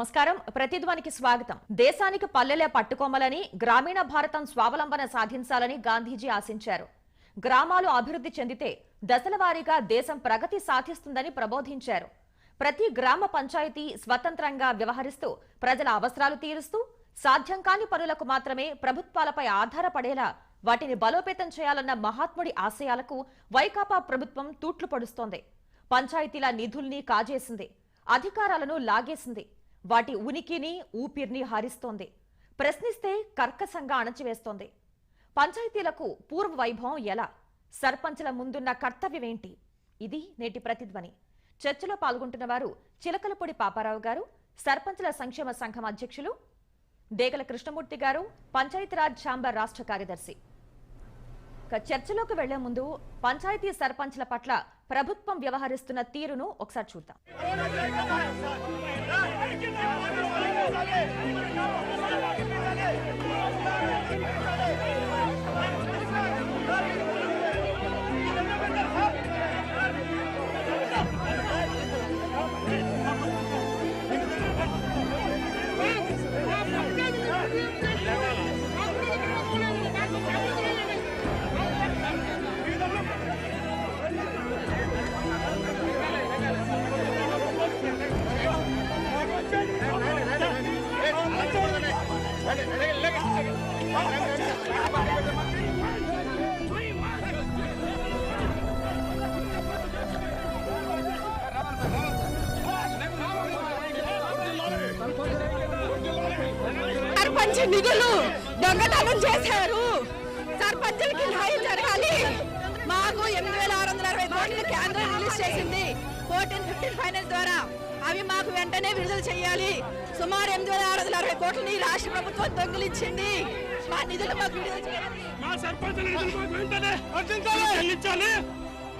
నమస్కారం. ప్రతిధ్వనికి స్వాగతం. దేశానికి పల్లెలే పట్టుకోమలని గ్రామీణ భారతం స్వావలంబన సాధించాలని గాంధీజీ ఆశించారు. గ్రామాలు అభివృద్ధి చెందితే దశలవారీగా దేశం ప్రగతి సాధిస్తుందని ప్రబోధించారు. ప్రతి గ్రామ పంచాయతీ స్వతంత్రంగా వ్యవహరిస్తూ ప్రజల అవసరాలు తీరుస్తూ సాధ్యం కాని పనులకు మాత్రమే ప్రభుత్వాలపై ఆధారపడేలా వాటిని బలోపేతం చేయాలన్న మహాత్ముడి ఆశయాలకు వైకాపా ప్రభుత్వం తూట్లు పడుస్తోంది. పంచాయతీల నిధుల్ని కాజేసింది. అధికారాలను లాగేసింది. వాటి ఉనికిని ఊపిరిని హారిస్తోంది. ప్రశ్నిస్తే కర్కశంగా అణచివేస్తోంది. పంచాయతీలకు పూర్వ వైభవం ఎలా? సర్పంచ్ల ముందున్న కర్తవ్యమేంటి? ఇది నేటి ప్రతిధ్వని. చర్చలో పాల్గొంటున్న వారు చిలకలపొడి పాపారావు గారు సర్పంచ్ల సంక్షేమ సంఘం అధ్యక్షులు డేగల కృష్ణమూర్తి గారు పంచాయతీరాజ్ ఛాంబర్ రాష్ట్ర కార్యదర్శి. చర్చలోకి వెళ్ళే ముందు పంచాయతీ సర్పంచ్ల పట్ల ప్రభుత్వం వ్యవహరిస్తున్న తీరును ఒకసారి చూద్దాం. నుంచి నిధులు దొంగతనం చేశారు. సర్పంచులకి న్యాయం జరగాలి. మాకు ఎనిమిది వేల ఆరు వందల అరవై కోట్లు కేంద్రం రిలీజ్ చేసింది. ఫోర్టీన్ ఫిఫ్టీన్ ఫైనాన్స్ ద్వారా. అవి మాకు వెంటనే విడుదల చేయాలి. సుమారు ఎనిమిది వేల ఆరు వందల అరవై కోట్లని రాష్ట్ర ప్రభుత్వం దొంగిలించింది. మా నిధులు మాకు విడుదల చేయాలి. మా సర్పంచ్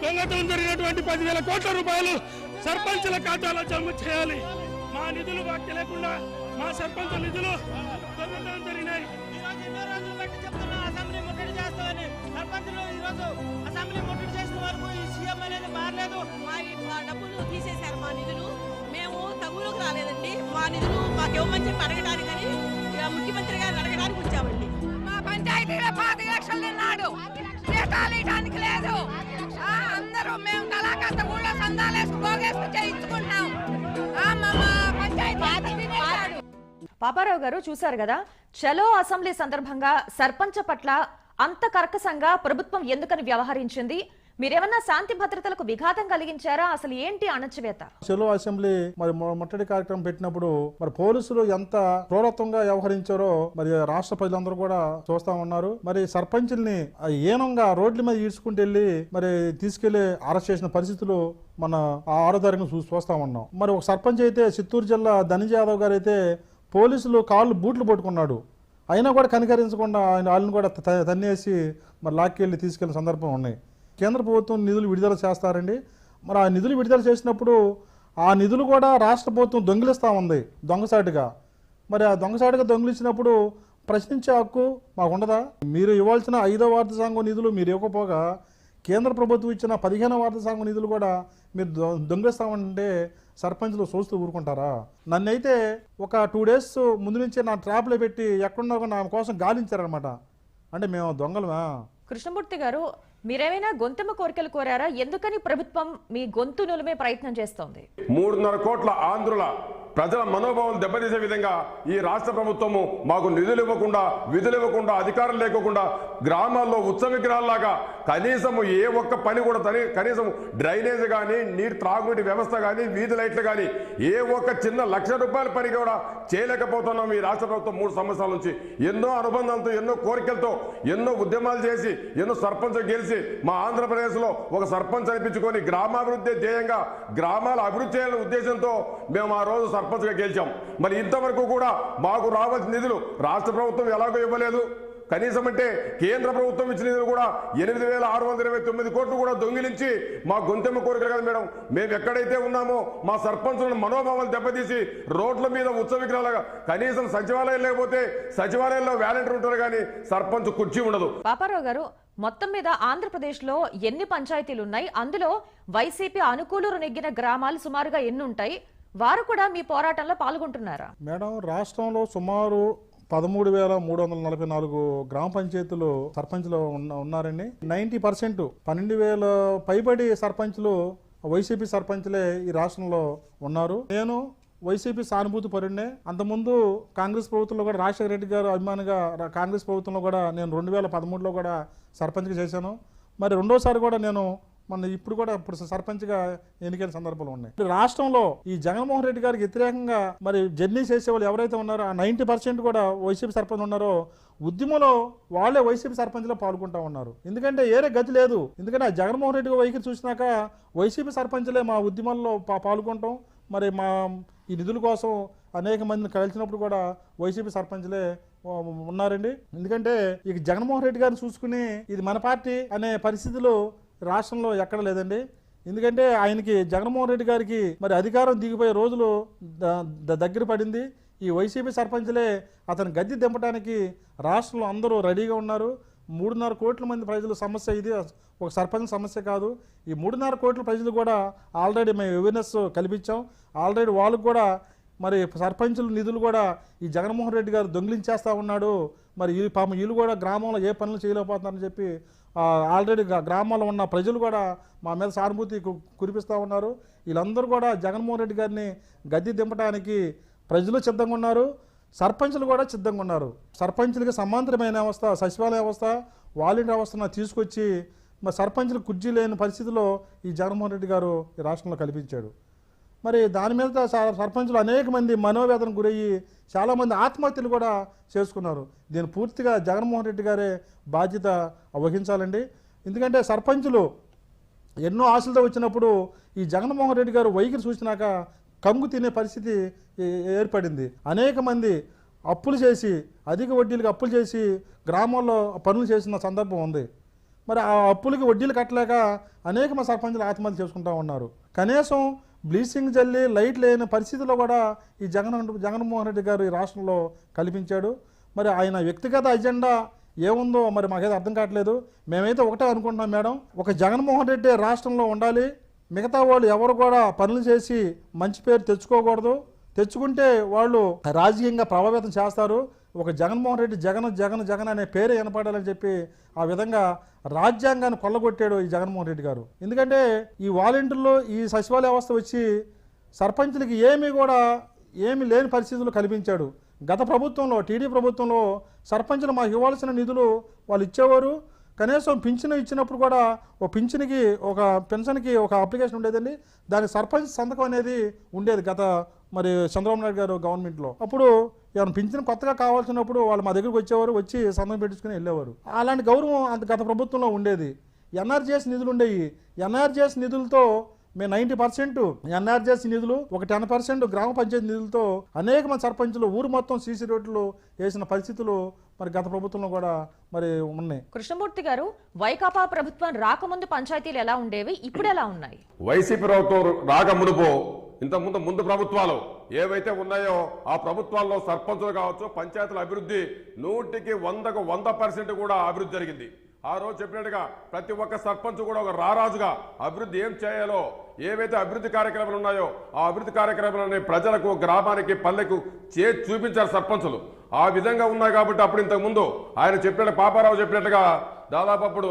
దొంగతనం జరిగినటువంటి పదివేల కోట్ల రూపాయలు సర్పంచుల ఖాతాలో జమ చేయాలి. మా నిధులు మాకు లేకుండా మా సర్పంచ్ నిధులు మారలేదు మా మా డబ్బులు తీసేశారు మా నిధులు. మేము తగులోకి రాలేదండి. మా నిధులు మాకు ఇవ్వమని చెప్పి అడగడానికని ఇక ముఖ్యమంత్రి గారిని అడగడానికి వచ్చామండి. మా పంచాయతీలో పాతి లక్షలు జీతాలు ఇవ్వడానికి లేదు. అందరూ మేము కళాకాస్త ఊళ్ళో సందాలేసి పోగేసుకు చేయించుకుంటున్నాం. పంచాయతీ. పాపారావు గారు చూశారు కదా? చలో అసెంబ్లీ సందర్భంగా సర్పంచ పట్ల అంత కర్కశంగా ప్రభుత్వం ఎందుకని వ్యవహరించింది? మీరేమన్నా శాంతి భద్రతలకు విఘాతం కలిగించారా? అసలు ఏంటి అణచివేత? చెలో అసెంబ్లీ మరి మొట్టడి కార్యక్రమం పెట్టినప్పుడు మరి పోలీసులు ఎంత క్రూరత్వంగా వ్యవహరించారో మరి రాష్ట్ర ప్రజలందరూ కూడా చూస్తా ఉన్నారు. మరి సర్పంచుల్ని ఏనంగా రోడ్ల మీద ఈడ్చుకుంటూ వెళ్ళి మరి తీసుకెళ్ళి అరెస్ట్ చేసిన పరిస్థితులు మన ఆ ఆరో తారీఖున చూ చూస్తా ఉన్నాం. మరి ఒక సర్పంచ్ అయితే చిత్తూరు జిల్లా ధనంజయ యాదవ్ గారు అయితే పోలీసులు కాళ్ళు బూట్లు పట్టుకున్నాడు. అయినా కూడా కనికరించకుండా ఆయన వాళ్ళని కూడా తన్నేసి మరి లాక్కెళ్ళి తీసుకెళ్ళిన సందర్భం ఉన్నాయి. కేంద్ర ప్రభుత్వం నిధులు విడుదల చేస్తారండి. మరి ఆ నిధులు విడుదల చేసినప్పుడు ఆ నిధులు కూడా రాష్ట్ర ప్రభుత్వం దొంగిలిస్తూ ఉంది దొంగసాటుగా. మరి ఆ దొంగసాటుగా దొంగిలించినప్పుడు ప్రశ్నించే హక్కు మాకు ఉండదా మీరు ఇవ్వాల్సిన ఐదో వార్త సంఘం నిధులు మీరు ఇవ్వకపోగా కేంద్ర ప్రభుత్వం ఇచ్చిన పదిహేనో వార్త సంఘం నిధులు కూడా మీరు దొంగిలిస్తామంటే సర్పంచ్లు చూస్తూ ఊరుకుంటారా? నన్నైతే ఒక టూ డేస్ ముందు నుంచే నా ట్రాప్లో పెట్టి ఎక్కడున్నా నా కోసం గాలించారనమాట అంటే మేము దొంగలమా? కృష్ణమూర్తి గారు మీరేమైనా గొంతెమ్మ కోరికలు కోరారా? ఎందుకని ప్రభుత్వం మీ గొంతు నులమే ప్రయత్నం చేస్తోంది? మూడున్నర కోట్ల ఆంధ్రుల ప్రజల మనోభావం దెబ్బతీసే విధంగా ఈ రాష్ట్ర ప్రభుత్వము మాకు నిధులు ఇవ్వకుండా విధులు ఇవ్వకుండా అధికారం లేకుండా గ్రామాల్లో ఉత్సవ విగ్రహాల్లాగా కనీసము ఏ ఒక్క పని కూడా తని కనీసం డ్రైనేజ్ కానీ నీరు త్రాగునీటి వ్యవస్థ కానీ వీధి లైట్లు కానీ ఏ ఒక్క చిన్న లక్ష రూపాయల పని కూడా చేయలేకపోతున్నాం ఈ రాష్ట్ర ప్రభుత్వం మూడు సంవత్సరాల నుంచి. ఎన్నో అనుబంధాలతో ఎన్నో కోరికలతో ఎన్నో ఉద్యమాలు చేసి ఎన్నో సర్పంచ్ గెలిచి మా ఆంధ్రప్రదేశ్లో ఒక సర్పంచ్ అనిపించుకొని గ్రామాభివృద్ధి ధ్యేయంగా గ్రామాల అభివృద్ధి చేయాలనే ఉద్దేశంతో మేము ఆ రోజు సర్పంచ్గా గెలిచాం. మరి ఇంతవరకు కూడా మాకు రావాల్సిన నిధులు రాష్ట్ర ప్రభుత్వం ఎలాగో ఇవ్వలేదు. కనీసం అంటే కేంద్ర ప్రభుత్వం ఇచ్చిన నిధులు కూడా ఎనిమిది వేల ఆరు వందల ఇరవై తొమ్మిది కోట్లు కూడా దొంగిలించి మా గొంతెమ్మ కోరికలు కదా మేడం. మేము ఎక్కడైతే ఉన్నామో మా సర్పంచులను మనోభావాలు దెబ్బతీసి రోడ్ల మీద ఉత్సవ విగ్రహాలుగా కనీసం సచివాలయం లేకపోతే సచివాలయంలో వాలంటీర్ ఉంటారు కానీ సర్పంచ్ కుర్చీ ఉండదు. పాపారావు గారు మొత్తం మీద ఆంధ్రప్రదేశ్లో ఎన్ని పంచాయతీలు ఉన్నాయి అందులో వైసీపీ అనుకూలురు నెగ్గిన గ్రామాలు సుమారుగా ఎన్ని ఉంటాయి వారు కూడా మీ పోరాటంలో పాల్గొంటున్నారా? మేడం రాష్ట్రంలో సుమారు పదమూడు వేల మూడు వందల నలభై నాలుగు గ్రామ పంచాయతీలు సర్పంచ్లు ఉన్న ఉన్నారండి. నైంటీ పర్సెంట్ పన్నెండు వేల పైబడి సర్పంచ్లు వైసీపీ సర్పంచ్లే ఈ రాష్ట్రంలో ఉన్నారు. నేను వైసీపీ సానుభూతి పరుడినే. అంతకుముందు కాంగ్రెస్ ప్రభుత్వంలో కూడా రాజశేఖర రెడ్డి గారు అభిమానిగా కాంగ్రెస్ ప్రభుత్వంలో కూడా నేను రెండు వేల పదమూడులో కూడా సర్పంచ్గా చేశాను. మరి రెండోసారి కూడా నేను మన ఇప్పుడు కూడా ఇప్పుడు సర్పంచ్గా ఎన్నికైన సందర్భాలు ఉన్నాయి. ఇప్పుడు రాష్ట్రంలో ఈ జగన్మోహన్ రెడ్డి గారికి వ్యతిరేకంగా మరి జర్నీ చేసే వాళ్ళు ఎవరైతే ఉన్నారో ఆ నైంటీ పర్సెంట్ కూడా వైసీపీ సర్పంచ్ ఉన్నారో ఉద్యమంలో వాళ్ళే వైసీపీ సర్పంచ్లో పాల్గొంటా ఉన్నారు. ఎందుకంటే ఏరే గతి లేదు. ఎందుకంటే ఆ జగన్మోహన్ రెడ్డి వైఖరి చూసినాక వైసీపీ సర్పంచ్లే మా ఉద్యమంలో పాల్గొనటం పాల్గొంటాం. మరి మా ఈ నిధుల కోసం అనేక మందిని కలిసినప్పుడు కూడా వైసీపీ సర్పంచ్లే ఉన్నారండి. ఎందుకంటే ఇక జగన్మోహన్ రెడ్డి గారిని చూసుకుని ఇది మన పార్టీ అనే పరిస్థితులు రాష్ట్రంలో ఎక్కడ లేదండి. ఎందుకంటే ఆయనకి జగన్మోహన్ రెడ్డి గారికి మరి అధికారం దిగిపోయే రోజులు దగ్గర పడింది. ఈ వైసీపీ సర్పంచ్లే అతను గద్దె దింపడానికి రాష్ట్రంలో అందరూ రెడీగా ఉన్నారు. మూడున్నర కోట్ల మంది ప్రజల సమస్య ఇది. ఒక సర్పంచ్ సమస్య కాదు. ఈ మూడున్నర కోట్ల ప్రజలు కూడా ఆల్రెడీ మేము అవేర్నెస్ కల్పించాం. ఆల్రెడీ వాళ్ళకు కూడా మరి సర్పంచుల నిధులు కూడా ఈ జగన్మోహన్ రెడ్డి గారు దొంగిలించేస్తూ ఉన్నాడు. మరి ఈ పాపం వీళ్ళు కూడా గ్రామంలో ఏ పనులు చేయలేకపోతున్నారని చెప్పి ఆల్రెడీ గ్రామాల్లో ఉన్న ప్రజలు కూడా మా మీద సానుభూతి కురిపిస్తూ ఉన్నారు. వీళ్ళందరూ కూడా జగన్మోహన్ రెడ్డి గారిని గద్దె దింపడానికి ప్రజలు సిద్ధంగా ఉన్నారు. సర్పంచులు కూడా సిద్ధంగా ఉన్నారు. సర్పంచులకి సమాంతరమైన వ్యవస్థ సచివాలయ వ్యవస్థ వాలంటీర్ వ్యవస్థను తీసుకొచ్చి మరి సర్పంచులు కుర్జీ లేని పరిస్థితిలో ఈ జగన్మోహన్ రెడ్డి గారు ఈ రాష్ట్రంలో కల్పించాడు. మరి దాని మీద స- సర్పంచులు అనేక మంది మనోవేదనకు గురయ్యి చాలామంది ఆత్మహత్యలు కూడా చేసుకున్నారు. దీన్ని పూర్తిగా జగన్మోహన్ రెడ్డి గారే బాధ్యత వహించాలండి. ఎందుకంటే సర్పంచులు ఎన్నో ఆశలతో వచ్చినప్పుడు ఈ జగన్మోహన్ రెడ్డి గారు వైఖరి చూసినాక కంగు తినే పరిస్థితి ఏ- ఏర్పడింది. అనేక మంది అప్పులు చేసి అధిక వడ్డీలకు అప్పులు చేసి గ్రామాల్లో పనులు చేసిన సందర్భం ఉంది. మరి ఆ అప్పులకి వడ్డీలు కట్టలేక అనేక మంది సర్పంచులు ఆత్మహత్య చేసుకుంటూ ఉన్నారు. కనీసం బ్లీచింగ్ జల్లి లైట్ లేని పరిస్థితిలో కూడా ఈ జగన్ జగన్మోహన్ రెడ్డి గారు ఈ రాష్ట్రంలో కల్పించాడు. మరి ఆయన వ్యక్తిగత అజెండా ఏముందో మరి మాకైతే అర్థం కావట్లేదు. మేమైతే ఒకటే అనుకుంటున్నాం మేడం ఒక జగన్మోహన్ రెడ్డి రాష్ట్రంలో ఉండాలి. మిగతా వాళ్ళు ఎవరు కూడా పనులు చేసి మంచి పేరు తెచ్చుకోకూడదు. తెచ్చుకుంటే వాళ్ళు రాజకీయంగా ప్రభావితం చేస్తారు. ఒక జగన్మోహన్ రెడ్డి జగన్ జగన్ జగన్ అనే పేరు వినపడాలని చెప్పి ఆ విధంగా రాజ్యాంగాన్ని కొల్లగొట్టాడు ఈ జగన్మోహన్ రెడ్డి గారు. ఎందుకంటే ఈ వాలంటీర్లు ఈ సచివాలయ వ్యవస్థ వచ్చి సర్పంచులకి ఏమీ కూడా ఏమీ లేని పరిస్థితులు కల్పించాడు. గత ప్రభుత్వంలో టీడీ ప్రభుత్వంలో సర్పంచులు మాకు ఇవ్వాల్సిన నిధులు వాళ్ళు ఇచ్చేవారు. కనీసం పింఛను ఇచ్చినప్పుడు కూడా ఓ పింఛన్కి ఒక పెన్షన్కి ఒక అప్లికేషన్ ఉండేదండి. దానికి సర్పంచ్ సంతకం అనేది ఉండేది గత మరి చంద్రబాబు నాయుడు గారు గవర్నమెంట్లో. అప్పుడు ఏమైనా పింఛన్ కొత్తగా కావాల్సినప్పుడు వాళ్ళు మా దగ్గరికి వచ్చేవారు వచ్చి సంతకం పెట్టించుకుని వెళ్ళేవారు. అలాంటి గౌరవం అంత గత ప్రభుత్వంలో ఉండేది. ఎన్ఆర్జీఎస్ నిధులు ఉండేవి ఎన్ఆర్జీఎస్ నిధులతో మేము నైంటీ పర్సెంట్ ఎన్ఆర్జీఎస్ నిధులు ఒక టెన్ పర్సెంట్ గ్రామ పంచాయతీ నిధులతో అనేక మంది సర్పంచులు ఊరు మొత్తం సీసీ రోడ్లు వేసిన పరిస్థితులు మరి గత ప్రభుత్వంలో కూడా మరి ఉన్నాయి. కృష్ణమూర్తి గారు వైకాపా ప్రభుత్వం రాకముందు పంచాయతీలు ఎలా ఉండేవి? ఇప్పుడు ఎలా ఉన్నాయి? వైసీపీ ప్రభుత్వం రాక మునుపు ఇంతకుముందు ముందు ప్రభుత్వాలు ఏవైతే ఉన్నాయో ఆ ప్రభుత్వాల్లో సర్పంచులు కావచ్చు పంచాయతీల అభివృద్ధి నూటికి వందకు వంద పర్సెంట్ కూడా అభివృద్ధి జరిగింది. ఆ రోజు చెప్పినట్టుగా ప్రతి ఒక్క సర్పంచ్ కూడా ఒక రారాజుగా అభివృద్ధి ఏం చేయాలో ఏవైతే అభివృద్ధి కార్యక్రమాలు ఉన్నాయో ఆ అభివృద్ధి కార్యక్రమాలని ప్రజలకు గ్రామానికి పల్లెకు చే చూపించారు సర్పంచులు. ఆ విధంగా ఉన్నాయి కాబట్టి అప్పుడు ఇంతకుముందు ఆయన చెప్పినట్టు పాపారావు చెప్పినట్టుగా దాదాపు అప్పుడు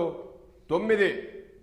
తొమ్మిది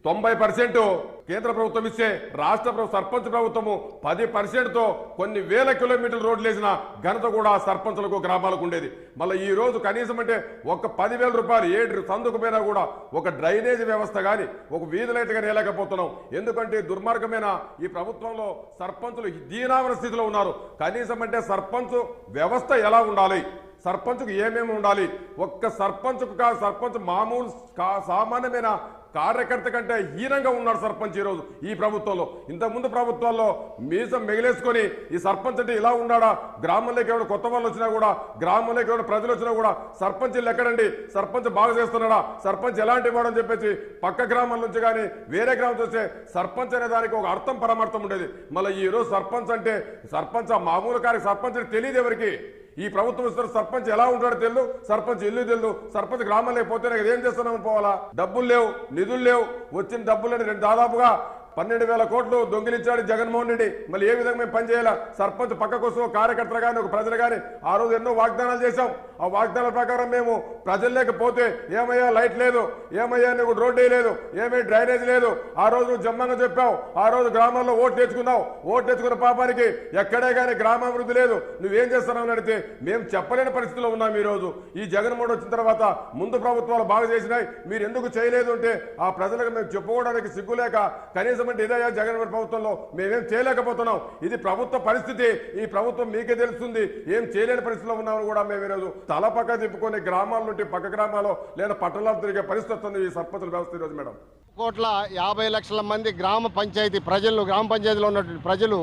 తొంభై పర్సెంటు కేంద్ర ప్రభుత్వం ఇస్తే రాష్ట్ర ప్రభుత్వ సర్పంచ్ ప్రభుత్వము పది పర్సెంట్తో కొన్ని వేల కిలోమీటర్ల రోడ్లు వేసిన ఘనత కూడా సర్పంచ్లకు గ్రామాలకు ఉండేది. మళ్ళీ ఈ రోజు కనీసం అంటే ఒక పదివేల రూపాయలు ఏడు సందుకు పోయినా కూడా ఒక డ్రైనేజ్ వ్యవస్థ కానీ ఒక వీధులైతే కానీ వేయలేకపోతున్నాం. ఎందుకంటే దుర్మార్గమైన ఈ ప్రభుత్వంలో సర్పంచులు దీనావన స్థితిలో ఉన్నారు. కనీసం అంటే సర్పంచ్ వ్యవస్థ ఎలా ఉండాలి? సర్పంచ్కు ఏమేమి ఉండాలి? ఒక్క సర్పంచ్కు కా సర్పంచ్ మామూలు కా- సామాన్యమైన కార్యకర్త కంటే హీనంగా ఉన్నాడు సర్పంచ్ ఈరోజు ఈ ప్రభుత్వంలో. ఇంతకుముందు ప్రభుత్వాల్లో మీసం మిగిలేసుకొని ఈ సర్పంచ్ అంటే ఇలా ఉన్నాడా? గ్రామంలోకి ఎవరు కొత్త వాళ్ళు వచ్చినా కూడా గ్రామంలోకి ఎవరు ప్రజలు వచ్చినా కూడా సర్పంచ్ ఎక్కడండి సర్పంచ్ బాగా చేస్తున్నాడా? సర్పంచ్ ఎలాంటి వాడు అని చెప్పేసి పక్క గ్రామం నుంచి కానీ వేరే గ్రామం చూస్తే సర్పంచ్ అనే దానికి ఒక అర్థం పరమార్థం ఉండేది. మళ్ళీ ఈ రోజు సర్పంచ్ అంటే సర్పంచ్ ఆ మామూలు కార్య సర్పంచ్ తెలియదు ఎవరికి. ఈ ప్రభుత్వం ఇస్తున్న సర్పంచ్ ఎలా ఉంటాడో తెలియదు సర్పంచ్ ఇల్లు తెలియదు సర్పంచ్ గ్రామం లేకపోతే ఏం చేస్తున్నాము పోవాలా? డబ్బులు లేవు నిధులు లేవు. వచ్చిన డబ్బులని రెండు దాదాపుగా పన్నెండు వేల కోట్లు దొంగిలించాడు జగన్మోహన్ రెడ్డి. మళ్ళీ ఏ విధంగా మేము పనిచేయాలా సర్పంచ్ పక్క కోసం ఒక కార్యకర్తలు కానీ ఒక ప్రజలు కానీ ఆ రోజు ఎన్నో వాగ్దానాలు చేశాం. ఆ వాగ్దానాల ప్రకారం మేము ప్రజలు లేకపోతే ఏమయ్యా లైట్ లేదు. ఏమయ్యా నీకు రోడ్డు లేదు. ఏమీ డ్రైనేజ్ లేదు. ఆ రోజు నువ్వు జమ్మంగా చెప్పావు. ఆ రోజు గ్రామాల్లో ఓటు తెచ్చుకున్నావు. ఓటు తెచ్చుకున్న పాపానికి ఎక్కడే కానీ గ్రామాభివృద్ధి లేదు. నువ్వేం చేస్తున్నావు అడిగితే మేము చెప్పలేని పరిస్థితిలో ఉన్నాం ఈరోజు రోజు. ఈ జగన్మోహన్ వచ్చిన తర్వాత ముందు ప్రభుత్వాలు బాగా చేసినాయి. మీరు ఎందుకు చేయలేదు అంటే ఆ ప్రజలకు మేము చెప్పుకోవడానికి సిగ్గులేక కనీసం అంటే ఇదయ్యా జగన్ ప్రభుత్వంలో? మేమేం చేయలేకపోతున్నాం. ఇది ప్రభుత్వ పరిస్థితి. ఈ ప్రభుత్వం మీకే తెలుస్తుంది. ఏం చేయలేని పరిస్థితిలో ఉన్నామని కూడా మేము ఈరోజు తల పక్క తిప్పుకొని గ్రామాల నుండి పక్క గ్రామాల్లో లేదా పట్టణాలు తిరిగే పరిస్థితి వస్తుంది ఈ సర్పంచుల వ్యవస్థ ఈరోజు మేడం. కోట్ల యాభై లక్షల మంది గ్రామ పంచాయతీ ప్రజలు గ్రామ పంచాయతీలో ఉన్నటువంటి ప్రజలు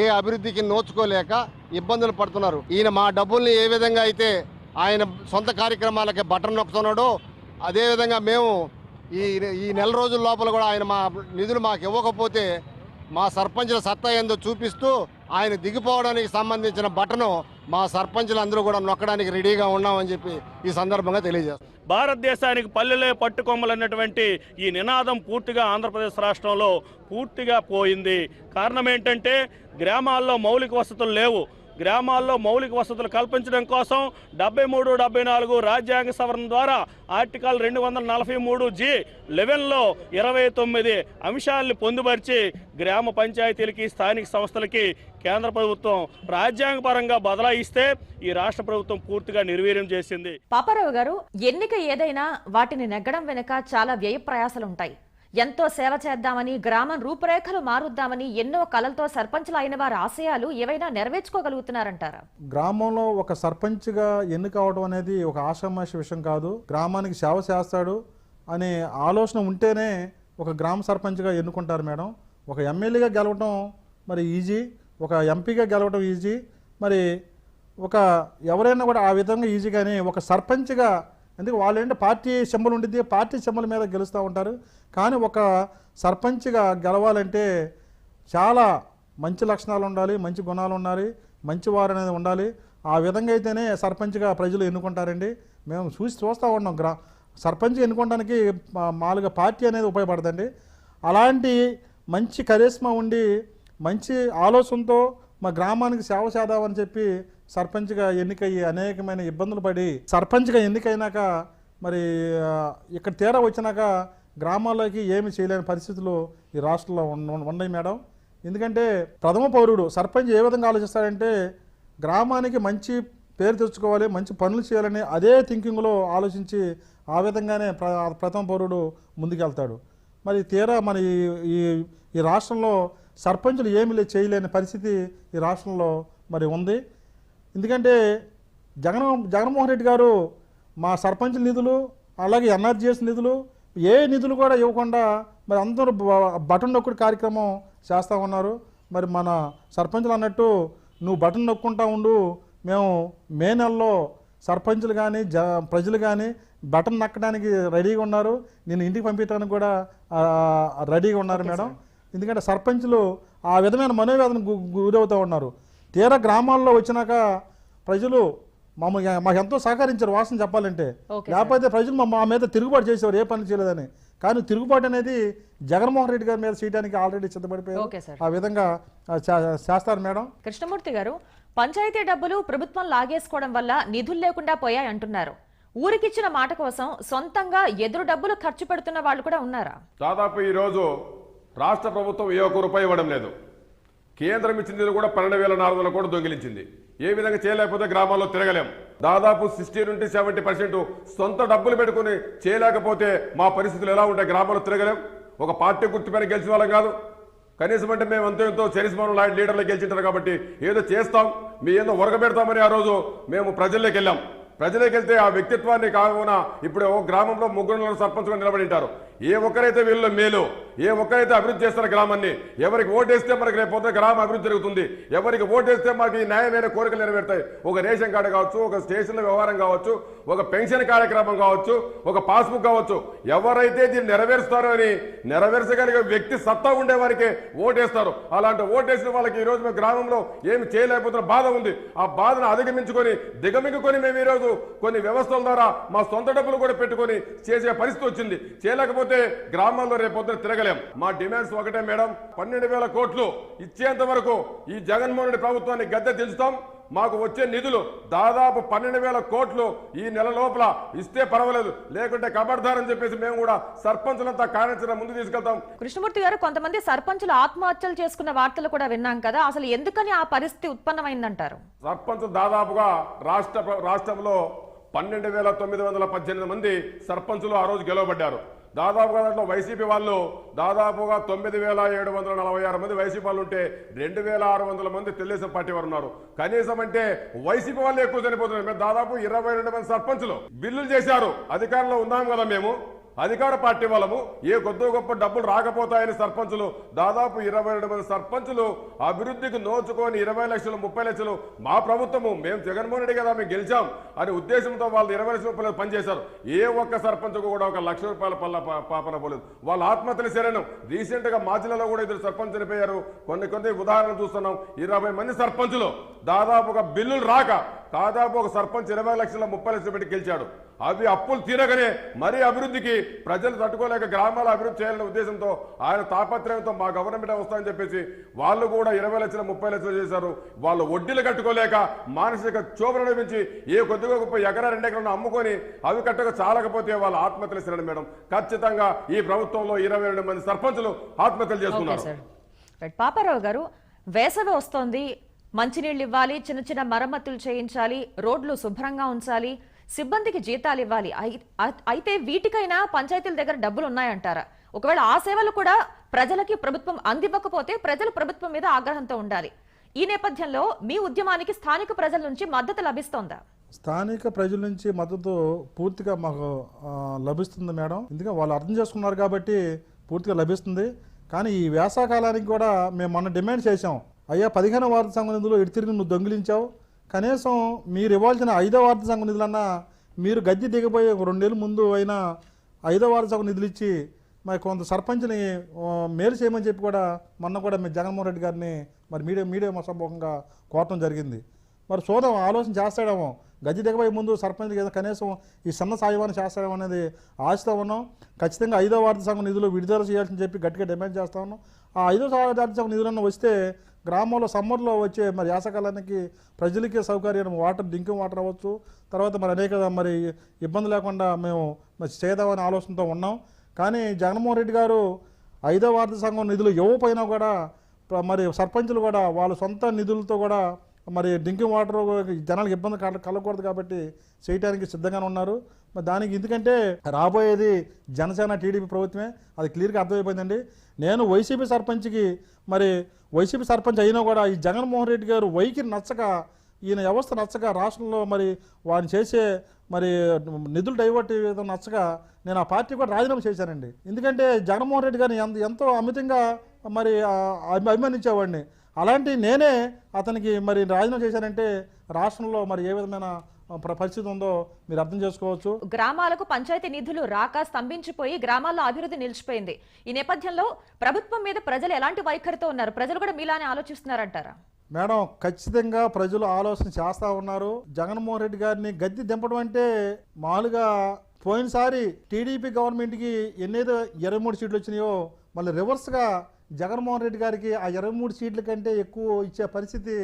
ఏ అభివృద్ధికి నోచుకోలేక ఇబ్బందులు పడుతున్నారు. ఈయన మా డబ్బుల్ని ఏ విధంగా అయితే ఆయన సొంత కార్యక్రమాలకి బటన్ నొక్కుతున్నాడో అదేవిధంగా మేము ఈ ఈ నెల రోజుల లోపల కూడా ఆయన మా నిధులు మాకు ఇవ్వకపోతే మా సర్పంచుల సత్తా ఏందో చూపిస్తూ ఆయన దిగిపోవడానికి సంబంధించిన బటను మా సర్పంచులు అందరూ కూడా నొక్కడానికి రెడీగా ఉన్నామని చెప్పి ఈ సందర్భంగా తెలియజేస్తాం. భారతదేశానికి పల్లెలే పట్టుకొమ్మలన్నటువంటి ఈ నినాదం పూర్తిగా ఆంధ్రప్రదేశ్ రాష్ట్రంలో పూర్తిగా పోయింది. కారణం ఏంటంటే గ్రామాల్లో మౌలిక వసతులు లేవు. గ్రామాల్లో మౌలిక వసతులు కల్పించడం కోసం డెబ్బై మూడు డెబ్బై నాలుగు రాజ్యాంగ సవరణ ద్వారా ఆర్టికల్ రెండు వందల నలభై మూడు జి లెవెన్లో ఇరవై తొమ్మిది అంశాలను పొందుపరిచి గ్రామ పంచాయతీలకి స్థానిక సంస్థలకి కేంద్ర ప్రభుత్వం రాజ్యాంగపరంగా బదలాయిస్తే ఈ రాష్ట్ర ప్రభుత్వం పూర్తిగా నిర్వీర్యం చేసింది. పాపారావు గారు ఎన్నిక ఏదైనా వాటిని నెగ్గడం వెనుక చాలా వ్యయ ప్రయాసలు ఉంటాయి ఎంతో సేవ చేద్దామని గ్రామం రూపురేఖలు మారుద్దామని ఎన్నో కలలతో సర్పంచ్లు అయిన వారి ఆశయాలు ఏవైనా నెరవేర్చుకోగలుగుతున్నారంటారా? గ్రామంలో ఒక సర్పంచ్గా ఎన్నిక అవడం అనేది ఒక ఆషామాషి విషయం కాదు. గ్రామానికి సేవ చేస్తాడు అనే ఆలోచన ఉంటేనే ఒక గ్రామ సర్పంచ్గా ఎన్నుకుంటారు మేడం. ఒక ఎమ్మెల్యేగా గెలవటం మరి ఈజీ ఒక ఎంపీగా గెలవటం ఈజీ. మరి ఒక ఎవరైనా కూడా ఆ విధంగా ఈజీ కానీ ఒక సర్పంచ్గా ఎందుకు వాళ్ళు ఏంటంటే పార్టీ సింబల్ ఉండిద్ది పార్టీ సింబల్ మీద గెలుస్తూ ఉంటారు. కానీ ఒక సర్పంచ్గా గెలవాలంటే చాలా మంచి లక్షణాలు ఉండాలి మంచి గుణాలు ఉండాలి మంచివారు అనేది ఉండాలి. ఆ విధంగా అయితేనే సర్పంచ్గా ప్రజలు ఎన్నుకుంటారండి. మేము చూసి చూస్తూ ఉన్నాం. గ్రా సర్పంచ్ ఎన్నుకోవడానికి మాలుగా మామూలుగా పార్టీ అనేది ఉపయోగపడుతుంది అలాంటి మంచి కరిష్మా ఉండి మంచి ఆలోచనతో మా గ్రామానికి సేవ చేద్దామని చెప్పి సర్పంచ్గా ఎన్నికయ్యి అనేకమైన ఇబ్బందులు పడి సర్పంచ్గా ఎన్నికైనాక మరి ఇక్కడ తేడా వచ్చినాక గ్రామాల్లోకి ఏమి చేయలేని పరిస్థితులు ఈ రాష్ట్రంలో ఉన్నాయి మేడం. ఎందుకంటే ప్రథమ పౌరుడు సర్పంచ్ ఏ విధంగా ఆలోచిస్తాడంటే గ్రామానికి మంచి పేరు తెచ్చుకోవాలి మంచి పనులు చేయాలని అదే థింకింగ్లో ఆలోచించి ఆ విధంగానే ప్ర ప్రథమ పౌరుడు ముందుకెళ్తాడు. మరి తీరా మన ఈ ఈ రాష్ట్రంలో సర్పంచులు ఏమి చేయలేని పరిస్థితి ఈ రాష్ట్రంలో మరి ఉంది. ఎందుకంటే జగన్ జగన్మోహన్ రెడ్డి గారు మా సర్పంచ్ నిధులు అలాగే ఎన్ఆర్జీఎస్ నిధులు ఏ నిధులు కూడా ఇవ్వకుండా మరి అందరూ బటన్ నొక్కుడు కార్యక్రమం చేస్తూ ఉన్నారు. మరి మన సర్పంచులు అన్నట్టు నువ్వు బటన్ నొక్కుంటా ఉండు మేము మే నెలలో సర్పంచులు కానీ జ ప్రజలు కానీ బటన్ నక్కడానికి రెడీగా ఉన్నారు. నేను ఇంటికి పంపించడానికి కూడా రెడీగా ఉన్నారు మేడం. ఎందుకంటే సర్పంచులు ఆ విధమైన మనోవేదన గు- గురవుతూ ఉన్నారు. తీరా గ్రామాల్లో వచ్చినాక ప్రజలు మమ్మల్ని మాకు ఎంతో సహకరించారు వాసన చెప్పాలంటే. లేకపోతే ప్రజలు మా- మీద తిరుగుబాటు చేసేవారు ఏ పని చేయలేదని. కానీ తిరుగుబాటు అనేది జగన్మోహన్ రెడ్డి గారి మీద చేయడానికి ఆల్రెడీ సిద్ధపడిపోయారు. Okay sir. ఆ విధంగా చేస్తారు మేడం. కృష్ణమూర్తి గారు పంచాయతీ డబ్బులు ప్రభుత్వం లాగేసుకోవడం వల్ల నిధులు లేకుండా పోయాయి అంటున్నారు. ఊరికిచ్చిన మాట కోసం సొంతంగా ఎదురు డబ్బులు ఖర్చు పెడుతున్న వాళ్ళు కూడా ఉన్నారా? దాదాపు ఈరోజు రాష్ట్ర ప్రభుత్వం ఏ ఒక్క రూపాయి ఇవ్వడం లేదు. కేంద్రం ఇచ్చింది కూడా పన్నెండు వేల నాలుగు వందల కోట్లు దొంగిలించింది. ఏ విధంగా చేయలేకపోతే గ్రామాల్లో తిరగలేం. దాదాపు సిక్స్టీ నుండి సెవెంటీ పర్సెంట్ సొంత డబ్బులు పెట్టుకుని చేయలేకపోతే మా పరిస్థితులు ఎలా ఉంటాయి? గ్రామాల్లో తిరగలేం? ఒక పార్టీ గుర్తుపైన గెలిచిన వాళ్ళం కాదు. కనీసం అంటే మేము ఎంతో ఎంతో చరిస్మాను లాంటి లీడర్లు గెలిచింటారు కాబట్టి ఏదో చేస్తాం. మీ ఏదో ఉరగబెడతామని ఆ రోజు మేము ప్రజల్లోకి వెళ్ళాం. ప్రజలకు వెళ్తే ఆ వ్యక్తిత్వాన్ని కావున ఇప్పుడు ఓ గ్రామంలో ముగ్గురు నలుగురు సర్పంచ్గా నిలబడి ఉంటారు. ఏ ఒక్కరైతే వీళ్ళు మేలు ఏ ఒక్కరైతే అభివృద్ధి చేస్తారు గ్రామాన్ని ఎవరికి ఓటేస్తే మనకి రేపు గ్రామం అభివృద్ధి జరుగుతుంది ఎవరికి ఓటేస్తే మనకి న్యాయమైన కోరికలు నెరవేరుతాయి. ఒక రేషన్ కార్డు కావచ్చు ఒక స్టేషన్ల వ్యవహారం కావచ్చు ఒక పెన్షన్ కార్యక్రమం కావచ్చు ఒక పాస్బుక్ కావచ్చు ఎవరైతే దీన్ని నెరవేరుస్తారో అని నెరవేర్చగలిగే వ్యక్తి సత్తా ఉండే వారికి ఓటేస్తారు. అలాంటి ఓటేసిన వాళ్ళకి ఈ రోజు మేము గ్రామంలో ఏమి చేయలేకపోతున్న బాధ ఉంది. ఆ బాధను అధిగమించుకొని దిగమింగుకొని మేము ఈరోజు కొన్ని వ్యవస్థల ద్వారా మా సొంత డబ్బులు కూడా పెట్టుకొని చేసే పరిస్థితి వచ్చింది. చేయలేకపోతే లేకపోతే గ్రామాల్లో రేపొద్దున తిరగలేం. మా డిమాండ్స్ ఒకటే మేడం. పన్నెండు వేల కోట్లు ఇచ్చేంత వరకు ఈ జగన్మోహన్ రెడ్డి ప్రభుత్వాన్ని గద్దె దించుతాం మాకు వచ్చే నిధులు దాదాపు పన్నెండు వేల కోట్లు ఈ నెల లోపల ఇస్తే పర్వాలేదు. లేకుంటే కబడ్దారని చెప్పేసి మేము కూడా సర్పంచులంతా కార్యాచరణ ముందు తీసుకెళ్తాం. కృష్ణమూర్తి గారు కొంతమంది సర్పంచులు ఆత్మహత్యలు చేసుకున్న వార్తలు కూడా విన్నాం కదా. అసలు ఎందుకని ఆ పరిస్థితి ఉత్పన్నమైందంటారు? సర్పంచ్ దాదాపుగా రాష్ట్ర రాష్ట్రంలో పన్నెండు వేల తొమ్మిది వందల పద్దెనిమిది మంది సర్పంచులు ఆ రోజు గెలవబడ్డారు. దాదాపుగా దాంట్లో వైసీపీ వాళ్ళు దాదాపుగా తొమ్మిది వేల ఏడు వందల నలభై ఆరు మంది వైసీపీ వాళ్ళు ఉంటే రెండు వేల ఆరు వందల మంది తెలుగుదేశం పార్టీ వారు ఉన్నారు. కనీసం అంటే వైసీపీ వాళ్ళు ఎక్కువ చనిపోతున్నారు. మేము దాదాపు ఇరవై రెండు మంది సర్పంచ్లు. బిల్లులు చేశారు. అధికారంలో ఉన్నాం కదా మేము. అధికార పార్టీ వాళ్ళము ఏ కొద్ది గొప్ప డబ్బులు రాకపోతాయని సర్పంచులు దాదాపు ఇరవై రెండు మంది సర్పంచులు అభివృద్ధికి నోచుకొని ఇరవై లక్షలు ముప్పై లక్షలు మా ప్రభుత్వము మేము జగన్మోహన్ రెడ్డి కదా మేము గెలిచాం అనే ఉద్దేశంతో వాళ్ళు ఇరవై లక్షల రూపాయలు పనిచేశారు. ఏ ఒక్క సర్పంచ్కు కూడా ఒక లక్ష రూపాయల పల్ల పాపన పోలేదు. వాళ్ళ ఆత్మహత్యలు శరణం. రీసెంట్గా మా జిల్లాలో కూడా ఇద్దరు సర్పంచ్ చనిపోయారు. కొన్ని కొన్ని ఉదాహరణలు చూస్తున్నాం. ఇరవై మంది సర్పంచులు దాదాపుగా బిల్లులు రాక దాదాపు ఒక సర్పంచ్ ఇరవై లక్షల ముప్పై లక్షలు పెట్టి గెలిచాడు. అవి అప్పులు తీరగానే మరీ అభివృద్ధికి ప్రజలు తట్టుకోలేక గ్రామాల అభివృద్ధి చేయాలనే ఉద్దేశంతో ఆయన తాపత్రయంతో మా గవర్నమెంట్ వస్తాయని చెప్పేసి వాళ్ళు కూడా ఇరవై లక్షల ముప్పై లక్షలు చేశారు. వాళ్ళు వడ్డీలు కట్టుకోలేక మానసిక క్షోభను అనిపించి ఏ కొద్దిగా గొప్ప ఎకరా రెండు ఎకరాలను అమ్ముకొని అవి కట్టక చాలకపోతే వాళ్ళ ఆత్మహత్యలు శరణం మేడం. ఖచ్చితంగా ఈ ప్రభుత్వంలో ఇరవై రెండు మంది సర్పంచులు ఆత్మహత్యలు రైట్ పాపారావు గారు వేసవి వస్తోంది. మంచినీళ్ళు ఇవ్వాలి చిన్న చిన్న మరమ్మతులు చేయించాలి రోడ్లు శుభ్రంగా ఉంచాలి సిబ్బందికి జీతాలు ఇవ్వాలి. అయితే వీటికైనా పంచాయతీల దగ్గర డబ్బులు ఉన్నాయంటారా? ఒకవేళ ఆ సేవలు కూడా ప్రజలకి ప్రభుత్వం అందివ్వకపోతే ప్రజలు ప్రభుత్వం మీద ఆగ్రహంతో ఉండాలి. ఈ నేపథ్యంలో మీ ఉద్యమానికి స్థానిక ప్రజల నుంచి మద్దతు లభిస్తోందా? స్థానిక ప్రజల నుంచి మద్దతు పూర్తిగా మాకు లభిస్తుంది మేడం. ఎందుకంటే వాళ్ళు అర్థం చేసుకున్నారు కాబట్టి పూర్తిగా లభిస్తుంది. కానీ ఈ వేసవకాలానికి కూడా మేము మొన్న డిమాండ్ చేశాం. అయ్యా పదిహేను వార్త సంఘ నిధులు ఇటు తిరిగి నువ్వు దొంగిలించావు. కనీసం మీరు ఇవ్వాల్సిన ఐదో వార్త సంఘ నిధులన్నా మీరు గద్దె దిగబోయే ఒక రెండేళ్ళ ముందు అయినా ఐదో వార్త సంఘ నిధులు ఇచ్చి మరి కొంత సర్పంచ్ని మేలు చేయమని చెప్పి కూడా మొన్న కూడా మీ జగన్మోహన్ రెడ్డి గారిని మరి మీడియా మీడియా సభముఖంగా కోరటం జరిగింది. మరి చూద్దాం ఆలోచన చేస్తాడేమో. గజ్జి దిగబోయే ముందు సర్పంచ్కి ఏదో కనీసం ఈ సన్న సాయవాన్ని చేస్తాడేమో అనేది ఆశతో ఉన్నాం. ఖచ్చితంగా ఐదో వార్త సంఘం నిధులు విడుదల చేయాల్సింది చెప్పి గట్టిగా డిమాండ్ చేస్తా ఉన్నాం. ఆ ఐదో వార్త సంఘం వస్తే గ్రామంలో సమ్మర్లో వచ్చే మరి యాసకాలానికి ప్రజలకి సౌకర్యం వాటర్ డ్రింకింగ్ వాటర్ అవ్వచ్చు. తర్వాత మరి అనేక మరి ఇబ్బంది లేకుండా మేము మరి చేద్దామనే ఆలోచనతో ఉన్నాం. కానీ జగన్మోహన్ రెడ్డి గారు ఐదో వార్త సంఘం నిధులు ఇవ్వపోయినా కూడా మరి సర్పంచులు కూడా వాళ్ళ సొంత నిధులతో కూడా మరి డ్రింకింగ్ వాటర్ జనాలకు ఇబ్బంది కల కలగకూడదు కాబట్టి చేయడానికి సిద్ధంగానే ఉన్నారు. మరి దానికి ఎందుకంటే రాబోయేది జనసేన టీడీపీ ప్రభుత్వమే. అది క్లియర్గా అర్థమైపోయిందండి. నేను వైసీపీ సర్పంచ్కి మరి వైసీపీ సర్పంచ్ అయినా కూడా ఈ జగన్మోహన్ రెడ్డి గారు వైఖరి నచ్చక ఈయన వ్యవస్థ నచ్చక రాష్ట్రంలో మరి వారిని చేసే మరి నిధులు డైవర్ట్ చేయడం నచ్చక నేను ఆ పార్టీ కూడా రాజీనామా చేశానండి. ఎందుకంటే జగన్మోహన్ రెడ్డి గారిని ఎంత ఎంతో అమితంగా మరి అభి- అభిమానించేవాడిని. అలాంటి నేనే అతనికి మరి రాజీనామా చేశానంటే రాష్ట్రంలో మరి ఏ విధమైన పరిస్థితి ఉందో మీరు అర్థం చేసుకోవచ్చు. గ్రామాలకు పంచాయతీ నిధులు రాక స్తంభించిపోయి గ్రామాల్లో అభివృద్ధి నిలిచిపోయింది. ఈ నేపథ్యంలో ప్రభుత్వం మీద ప్రజలు ఎలాంటి వైఖరితో ఉన్నారు? ప్రజలు కూడా మీలానే ఆలోచిస్తున్నారంటారా? మేడం ఖచ్చితంగా ప్రజలు ఆలోచన చేస్తూ ఉన్నారు. జగన్మోహన్ రెడ్డి గారిని గద్దె దింపడం అంటే మామూలుగా పోయినసారి టీడీపీ గవర్నమెంట్కి ఎన్నైతే ఇరవై మూడు సీట్లు వచ్చినాయో మళ్ళీ రివర్స్గా జగన్మోహన్ రెడ్డి గారికి ఆ ఇరవై మూడు సీట్ల కంటే ఎక్కువ ఇచ్చే పరిస్థితి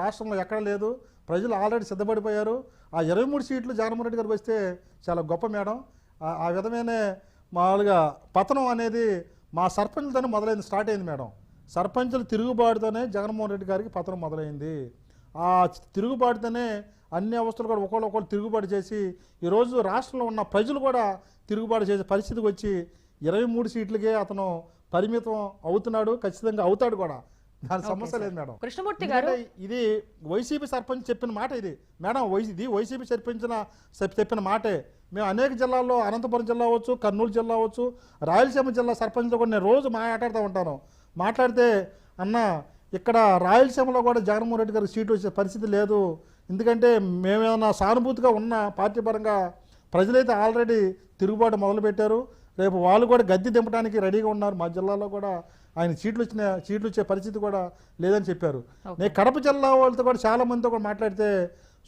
రాష్ట్రంలో ఎక్కడ లేదు. ప్రజలు ఆల్రెడీ సిద్ధపడిపోయారు. ఆ ఇరవై మూడు సీట్లు జగన్మోహన్ రెడ్డి గారు వస్తే చాలా గొప్ప మేడం. ఆ- ఆ విధమైన మామూలుగా పతనం అనేది మా సర్పంచ్లతోనే మొదలైంది స్టార్ట్ అయింది మేడం. సర్పంచుల తిరుగుబాటుతోనే జగన్మోహన్ రెడ్డి గారికి పతనం మొదలైంది. ఆ తిరుగుబాటుతోనే అన్ని అవస్థలు కూడా ఒకళ్ళు ఒకళ్ళు తిరుగుబాటు చేసి ఈరోజు రాష్ట్రంలో ఉన్న ప్రజలు కూడా తిరుగుబాటు చేసే పరిస్థితికి వచ్చి ఇరవై మూడు సీట్లకే అతను పరిమితం అవుతున్నాడు ఖచ్చితంగా అవుతాడు కూడా. దాని సమస్య లేదు మేడం. కృష్ణమూర్తి గారు? ఇది వైసీపీ సర్పంచ్ చెప్పిన మాట ఇది. మేడం ఇది వైసీపీ సర్పంచిన చెప్- చెప్పిన మాటే. మేము అనేక జిల్లాల్లో అనంతపురం జిల్లా అవ్వచ్చు కర్నూలు జిల్లా అవ్వచ్చు రాయలసీమ జిల్లా సర్పంచ్తో కూడా నేను రోజు మాట్లాడుతూ ఉంటాను. మాట్లాడితే అన్న ఇక్కడ రాయలసీమలో కూడా జగన్మోహన్ రెడ్డి గారికి సీటు వచ్చే పరిస్థితి లేదు. ఎందుకంటే మేమేమన్నా సానుభూతిగా ఉన్న పార్టీ పరంగా ప్రజలైతే ఆల్రెడీ తిరుగుబాటు మొదలుపెట్టారు. రేపు వాళ్ళు కూడా గద్దె దింపడానికి రెడీగా ఉన్నారు మా జిల్లాలో కూడా. ఆయన సీట్లు వచ్చిన సీట్లు వచ్చే పరిస్థితి కూడా లేదని చెప్పారు. నేను కడప జిల్లా వాళ్ళతో కూడా చాలా మందితో కూడా మాట్లాడితే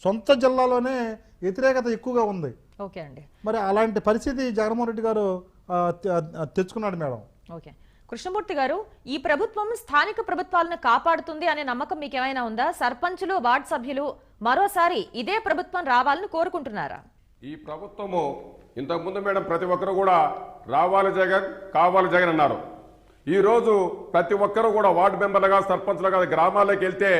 సొంత జిల్లాలోనే వ్యతిరేకత ఎక్కువగా ఉంది. ఓకే అండి. మరి అలాంటి పరిస్థితి జగన్మోహన్ రెడ్డి గారు తెచ్చుకున్నాడు మేడం. ఓకే. కృష్ణమూర్తి గారు ఈ ప్రభుత్వం స్థానిక ప్రభుత్వాలను కాపాడుతుంది అనే నమ్మకం మీకు ఏమైనా ఉందా? సర్పంచులు వార్డు సభ్యులు మరోసారి ఇదే ప్రభుత్వం రావాలని కోరుకుంటున్నారా? ఈ ప్రభుత్వము ఇంతకుముందు మేడం ప్రతి ఒక్కరు కూడా రావాలి జగన్ కావాలి జగన్ అన్నారు. ఈరోజు ప్రతి ఒక్కరూ కూడా వార్డు మెంబర్లుగా సర్పంచ్లుగా గ్రామాలకు వెళ్తే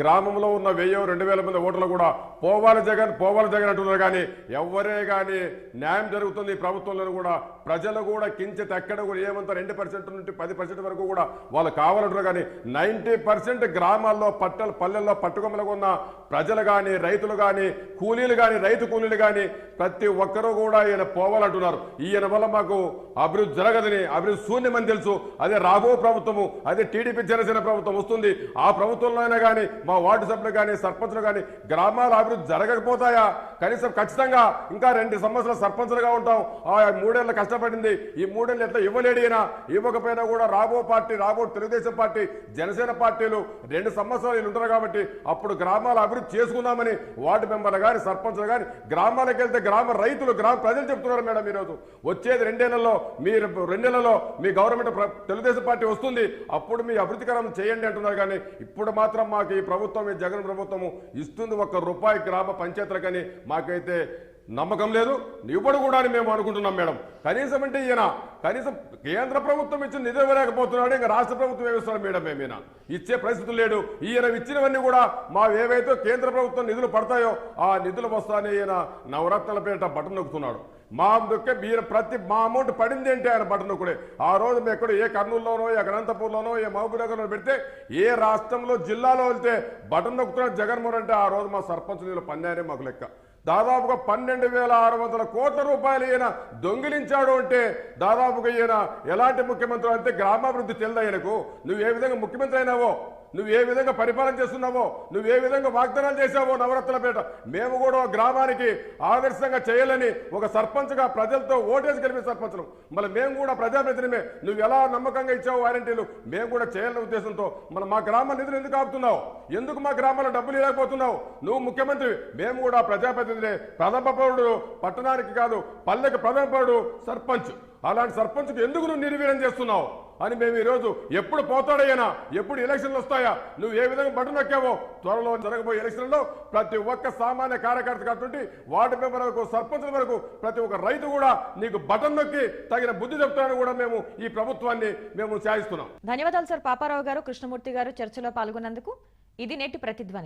గ్రామంలో ఉన్న వెయ్యి రెండు వేల మంది ఓటర్లు కూడా పోవాలి జగన్ పోవాలి జగన్ అంటున్నారు. కానీ ఎవరే కానీ న్యాయం జరుగుతుంది ప్రభుత్వంలో కూడా. ప్రజలు కూడా కించిత్ ఎక్కడ కూడా ఏమంతా రెండు పర్సెంట్ నుండి పది పర్సెంట్ వరకు కూడా వాళ్ళు కావాలంటారు కానీ నైంటీ పర్సెంట్ గ్రామాల్లో పట్టలు పల్లెల్లో పట్టుకొమ్మలకు ఉన్న ప్రజలు కానీ రైతులు కానీ కూలీలు కానీ రైతు కూలీలు కానీ ప్రతి ఒక్కరూ కూడా ఈయన పోవాలంటున్నారు. ఈయన వల్ల మాకు అభివృద్ధి జరగదని అభివృద్ధి శూన్యమని తెలుసు. అదే రాబో ప్రభుత్వము అదే టీడీపీ జనసేన ప్రభుత్వం వస్తుంది. ఆ ప్రభుత్వంలో అయినా కానీ మా వార్డు సభ్యులు కానీ సర్పంచులు కానీ గ్రామాల అభివృద్ధి జరగకపోతాయా? కనీసం ఖచ్చితంగా ఇంకా రెండు సంవత్సరాలు సర్పంచులుగా ఉంటాం. ఆ మూడేళ్ళు కష్టపడింది. ఈ మూడేళ్ళు ఎట్లా ఇవ్వలేడు అయినా ఇవ్వకపోయినా కూడా రాబో పార్టీ రాబో తెలుగుదేశం పార్టీ జనసేన పార్టీలు రెండు సంవత్సరాలు ఉంటారు కాబట్టి అప్పుడు గ్రామాల అభివృద్ధి చేసుకుందామని వార్డు మెంబర్లు కానీ సర్పంచ్లు కానీ గ్రామాలకు వెళ్తే గ్రామ రైతులు గ్రామ ప్రజలు చెప్తున్నారు మేడం ఈరోజు. వచ్చేది రెండేళ్ళలో మీరు రెండేళ్ళలో మీ గవర్నమెంట్ తెలుగుదేశం పార్టీ వస్తుంది అప్పుడు మీ అభివృద్ధికరం చేయండి అంటున్నారు కానీ ఇప్పుడు మాత్రం మాకు ఈ ప్రభుత్వం ఈ జగన్ ప్రభుత్వము ఇస్తుంది ఒక్క రూపాయి గ్రామ పంచాయతీలకని మాకైతే నమ్మకం లేదు ఇవ్వడు కూడా అని మేము అనుకుంటున్నాం మేడం. కనీసం అంటే ఈయన కనీసం కేంద్ర ప్రభుత్వం ఇచ్చిన నిధులు ఇవ్వలేకపోతున్నాడు ఇంకా రాష్ట్ర ప్రభుత్వం ఏమిస్తారు మేడం మేము ఈయన? ఇచ్చే పరిస్థితులు లేడు. ఈయన ఇచ్చినవన్నీ కూడా మా ఏవైతే కేంద్ర ప్రభుత్వం నిధులు పడతాయో ఆ నిధులు వస్తానే ఈయన నవరత్నాల పేట బటన్ నొక్కుతున్నాడు. మా దొక్కే మీరు ప్రతి మా అమౌంట్ పడింది ఏంటి ఆయన బటన్ నొక్కుడే. ఆ రోజు మేము ఎక్కడ ఏ కర్నూలులోనో ఏ అనంతపూర్లోనో ఏ మహబూబ్నగర్లో పెడితే ఏ రాష్ట్రంలో జిల్లాలో వెళ్తే బటన్ నొక్కుతున్నాడు జగన్మోహన్ అంటే ఆ రోజు మా సర్పంచ్ నీళ్ళు పన్నారే మాకు లెక్క. దాదాపుగా పన్నెండు వేల ఆరు వందల కోట్ల రూపాయలు ఈయన దొంగిలించాడు అంటే దాదాపుగా ఈయన ఎలాంటి ముఖ్యమంత్రి అంటే గ్రామాభివృద్ధి తెలియదు ఆయనకు నువ్వు ఏ విధంగా ముఖ్యమంత్రి అయినావో నువ్వు ఏ విధంగా పరిపాలన చేస్తున్నావో నువ్వు ఏ విధంగా వాగ్దానాలు చేసావో నవరత్నపేట మేము కూడా గ్రామానికి ఆదర్శంగా చేయాలని ఒక సర్పంచ్గా ప్రజలతో ఓటేసి గెలిపే సర్పంచ్లు. మళ్ళీ మేము కూడా ప్రజాప్రతినిధి నువ్వు ఎలా నమ్మకంగా ఇచ్చావు వారంటీలు మేము కూడా చేయాలనే ఉద్దేశంతో. మన మా గ్రామ నిధులు ఎందుకు ఆపుతున్నావు? ఎందుకు మా గ్రామంలో డబ్బులు ఇవ్వకపోతున్నావు నువ్వు ముఖ్యమంత్రి మేము కూడా ప్రజాప్రతినిధి ప్రథమ పౌరుడు పట్టణానికి కాదు పల్లెకి ప్రథమ పౌరుడు సర్పంచ్. అలాంటి సర్పంచ్కి ఎందుకు నువ్వు నిర్వీర్యం చేస్తున్నావు? అని మేము ఈరోజు ఎప్పుడు పోతాడయ్యనా? ఎప్పుడు ఎలక్షన్లు వస్తాయా? నువ్వు ఏ విధంగా బటన్ నొక్కావో? త్వరలో జరగబోయే ఎలక్షన్లో ప్రతి ఒక్క సామాన్య కార్యకర్త కాబట్టి వార్డు మెంబర్ వరకు సర్పంచుల వరకు ప్రతి ఒక్క రైతు కూడా నీకు బటన్ నొక్కి తగిన బుద్ధి చెప్తానని కూడా మేము ఈ ప్రభుత్వాన్ని మేము సాధిస్తున్నాం. ధన్యవాదాలు సార్. పాపారావు గారు కృష్ణమూర్తి గారు చర్చలో పాల్గొన్నందుకు ఇది నేటి ప్రతిధ్వని.